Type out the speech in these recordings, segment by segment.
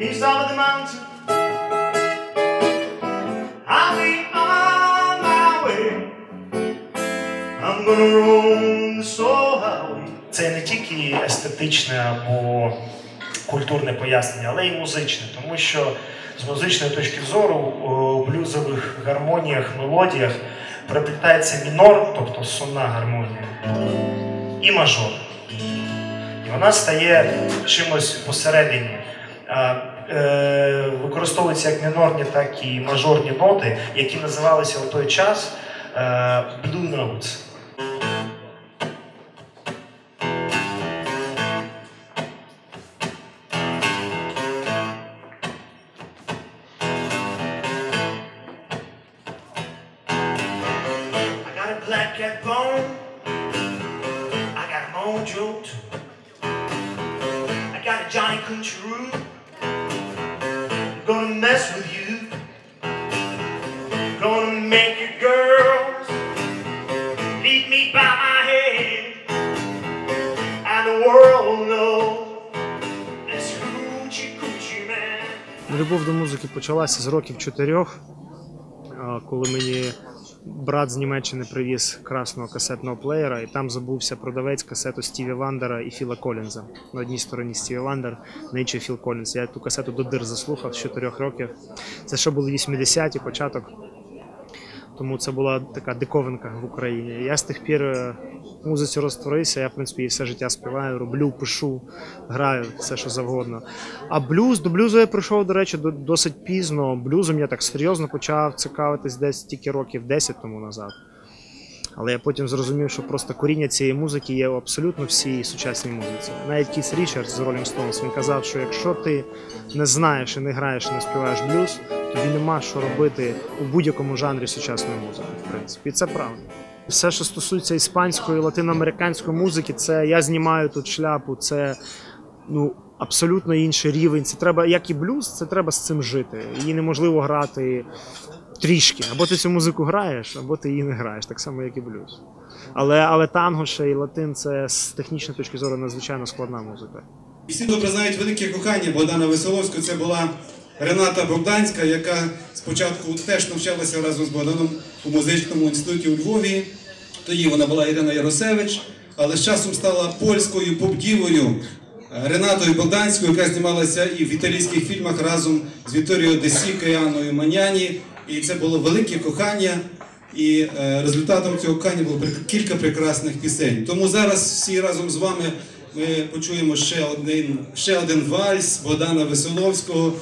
East of the mountain, I'll be on my way. I'm gonna roam the soul. Це не тільки естетичне або культурне пояснення, але й музичне, тому що з музичної точки зору у блюзових гармоніях, мелодіях переплітається мінор, тобто сумна гармонія, і мажор. І вона стає чимось посередині. Е, Використовуються як мінорні, так і мажорні ноти, які називалися у той час е, Blue Notes. I got gonna mess with you. Gonna make your girls lead me by my head. And the world will know this hoochie coochie man. Любов до музики почалася з років чотирьох, коли мені брат з Німеччини привіз красного касетного плеєра, і там забувся продавець касету Стіві Вандера і Філа Колінза. На одній стороні Стіві Вандер, на іншій Філ Колінз. Я ту касету до дир заслухав з чотирьох років. Це що були 80-ті, початок. Тому це була така диковинка в Україні. Я з тих пір е, музиці розтворився. Я, в принципі, все життя співаю, роблю, пишу, граю, все що завгодно. А блюз, до блюзу я прийшов, до речі, до- досить пізно. Блюзом я так серйозно почав цікавитись десь тільки років 10 тому назад. Але я потім зрозумів, що просто коріння цієї музики є у абсолютно всій сучасній музиці. Навіть Кіс Річардс з Rolling Stones, він казав, що якщо ти не знаєш і не граєш, і не співаєш блюз, тобі нема що робити у будь-якому жанрі сучасної музики, в принципі. І це правда. Все, що стосується іспанської, латиноамериканської музики, це я знімаю тут шляпу, це ну, абсолютно інший рівень. Це треба, як і блюз, це треба з цим жити. Її неможливо грати трішки. Або ти цю музику граєш, або ти її не граєш, так само, як і блюз. Але, але танго ще і латин це з технічної точки зору надзвичайно складна музика. Всі добре знають велике кохання Богдана Веселовського. Це була Рената Богданська, яка спочатку теж навчалася разом з Богданом у музичному інституті у Львові. Тоді вона була Ірина Яросевич, але з часом стала польською поп-дівою Ренатою Богданською, яка знімалася і в італійських фільмах разом з Віторією Десіко і Анною Маняні. І це було велике кохання. І е, результатом цього кохання було кілька прекрасних пісень. Тому зараз всі разом з вами ми почуємо ще один, ще один вальс Богдана Веселовського.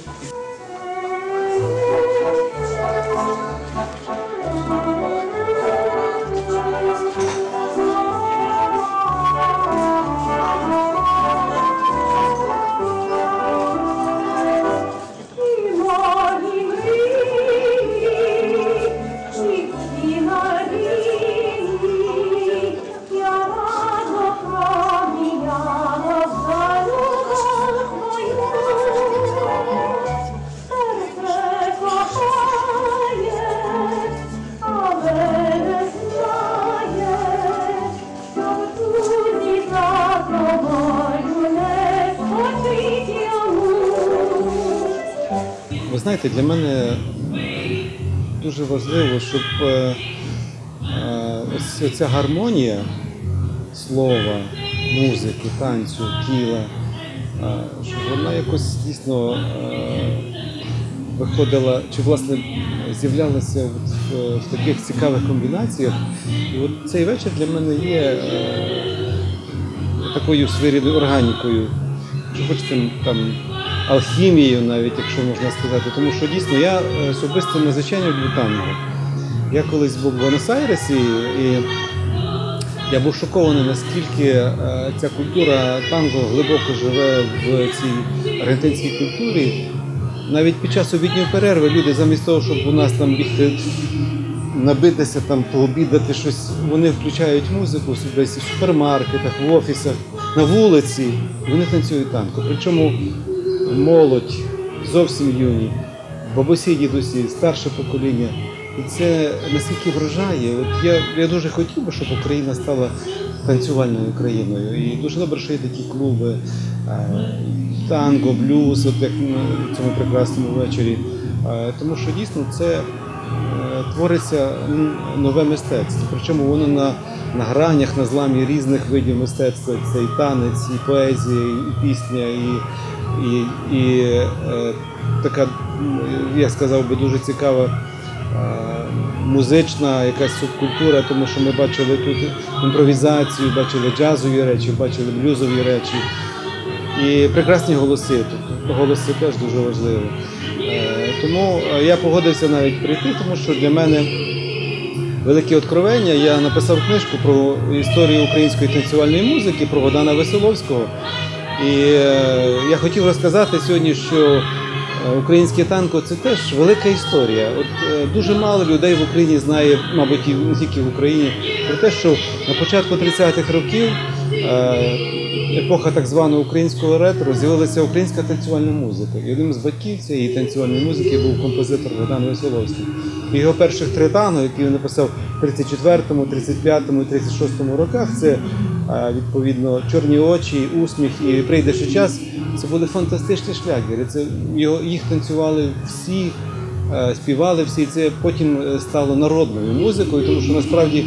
Знаєте, для мене дуже важливо, щоб е, е, ось ця гармонія слова, музики, танцю, тіла, е, щоб вона якось дійсно виходила, чи власне з'являлася в, таких цікавих комбінаціях. І от цей вечір для мене є такою своєрідною органікою, чи хочете там алхімією, навіть якщо можна сказати. Тому що дійсно я особисто надзвичайно люблю танго. Я колись був в Буенос-Айресі і я був шокований, наскільки е, ця культура танго глибоко живе в цій аргентинській культурі. Навіть під час обідньої перерви люди замість того, щоб у нас там бігти набитися, там пообідати щось, вони включають музику десь в супермаркетах, в офісах, на вулиці, вони танцюють танго. Причому молодь, зовсім юні, бабусі, дідусі, старше покоління. І це наскільки вражає. От я, я дуже хотів би, щоб Україна стала танцювальною країною. І дуже добре, що є такі клуби. Е, танго, блюз, от як на цьому прекрасному вечорі. Е, Тому що дійсно це е, твориться нове мистецтво. Причому воно на, на гранях, на зламі різних видів мистецтва. Це і танець, і поезія, і пісня, і, і, і е, така, я сказав би, дуже цікава е, музична якась субкультура, тому що ми бачили тут імпровізацію, бачили джазові речі, бачили блюзові речі. І прекрасні голоси. Тут голоси теж дуже важливі. Е, Тому е, я погодився навіть прийти, тому що для мене велике откровення. Я написав книжку про історію української танцювальної музики, про Богдана Веселовського. І е, я хотів розказати сьогодні, що е, українське танко це теж велика історія. От е, дуже мало людей в Україні знає, мабуть, і не тільки в Україні, про те, що на початку 30-х років. Епоха так званого українського ретро з'явилася українська танцювальна музика. І одним з батьків цієї танцювальної музики був композитор Богдан Веселовський. Його перших три танго, які він написав в 34-му, 35-му і 36-му роках, це відповідно чорні очі, усміх і прийде ще час. Це були фантастичні шлягери. Це його їх танцювали всі, е, співали всі. Це потім е, стало народною музикою, тому що насправді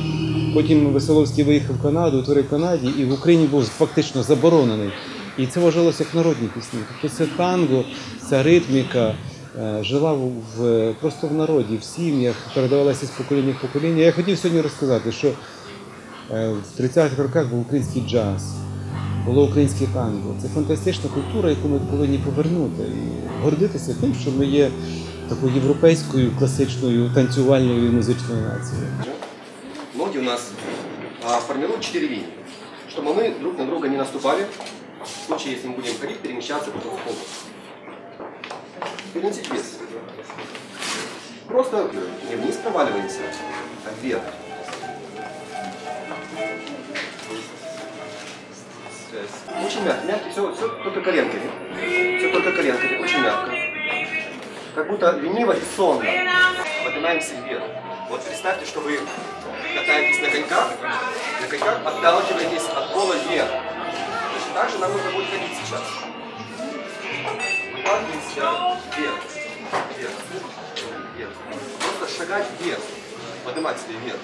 потім Веселовський виїхав в Канаду, утворив в Канаді, і в Україні був фактично заборонений. І це вважалося як народні пісні. Тобто це танго, ця ритміка е, жила в, просто в народі, в сім'ях, передавалася з покоління в покоління. Я хотів сьогодні розказати, що в 30-х роках був український джаз, було українське танго. Це фантастична культура, яку ми повинні повернути і гордитися тим, що ми є такою європейською класичною танцювальною і музичною нацією. Ноги у нас а, формируют четыре линии, чтобы мы друг на друга не наступали, в случае, если мы будем ходить, перемещаться потом в комнату. Переносить вес. Просто не вниз проваливаемся, а вверх. Очень мягко, мягкий, все, все только коленками. Все только коленками, очень мягко. Как будто лениво и сонно. Поднимаемся вверх. Вот представьте, что вы катаетесь на коньках, на коньках отталкиваетесь от пола вверх. Точно так же нам нужно будет ходить сейчас. Выталкиваемся вверх, вверх, вверх. Просто шагать вверх, поднимать себя вверх.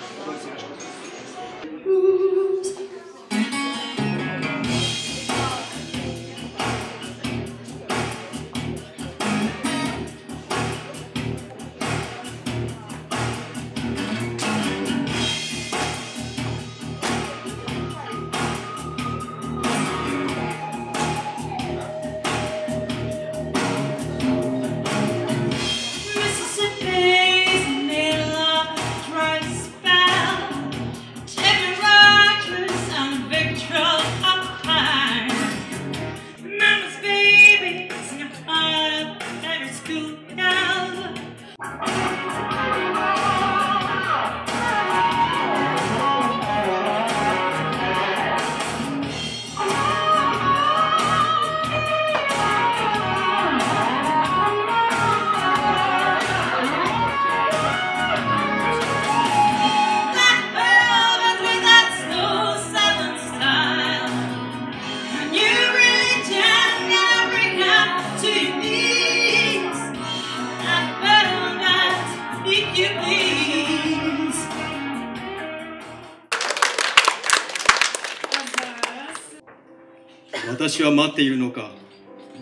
私は待っているのか。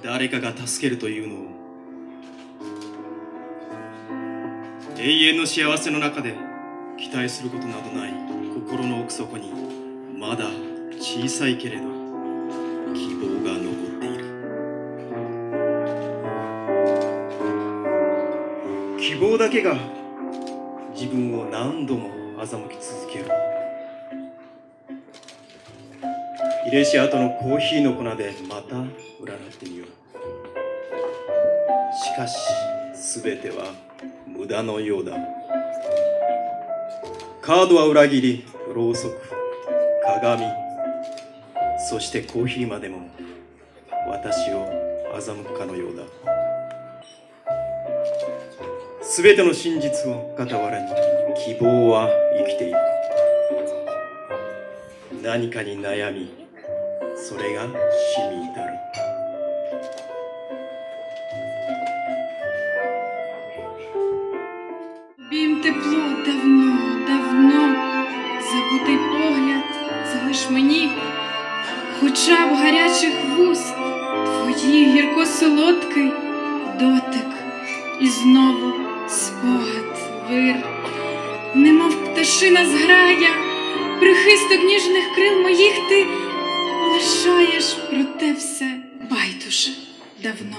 誰かが助けるというのを。永遠の幸せの中で期待することなどない。心の奥底にまだ小さいけれど希望が残っている。希望だけが自分を何度も欺き続ける。入れし後のコーヒーの粉でまた占ってみよう。しかし全ては無駄のようだ。カードは裏切りろうそく鏡。そしてコーヒーまでも私を欺くかのようだ。全ての真実を傍らに希望は生きている何かに悩み Бім тепло давно, давно, забутий погляд залиш мені, Хоча б гарячих вуст твої гірко солодкий дотик, і знову спогад вир, немов пташина зграя, прихисток ніжних крил моїх ти лишаєш, проте все байдуже давно.